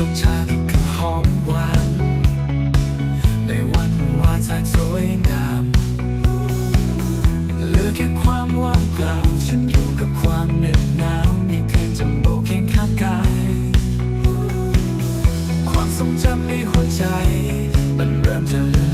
สุขชาคืหอมหวาน ในวันวานแสนสวยงามเหลือแค่ความว่างเปล่าฉันอยู่กับความเหน็บหนาวมีเพียงจำโบกเคีงข้างกาย ความทรงจำในหัวใจ มันเริ่มจะ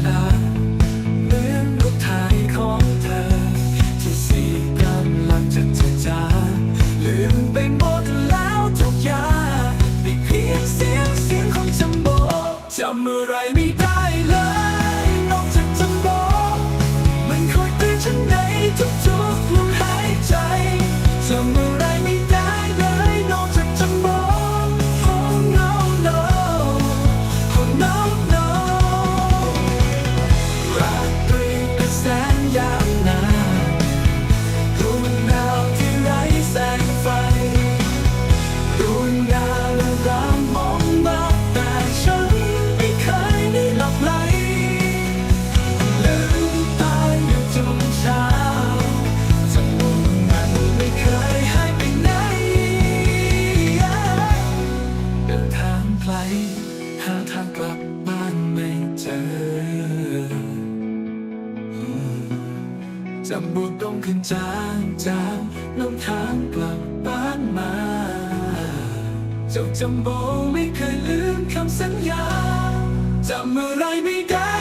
หาทางกลับบ้านไม่เจอจำบูดต้องขึ้นจางจางนำทางกลับบ้านมา เจ้าจำโบไม่เคยลืมคำสัญญาจำอะไรไม่ได้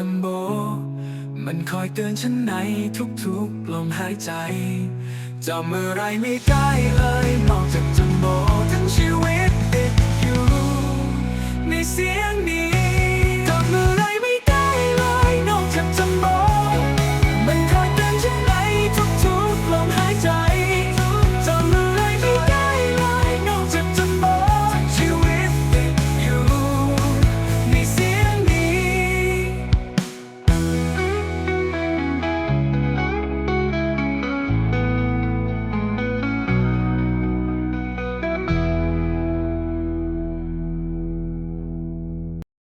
จำโบ มันคอยเตือนฉันในทุกๆลมหายใจจำอะไรไม่ได้เลยมองจากจำโบทั้งชีวิต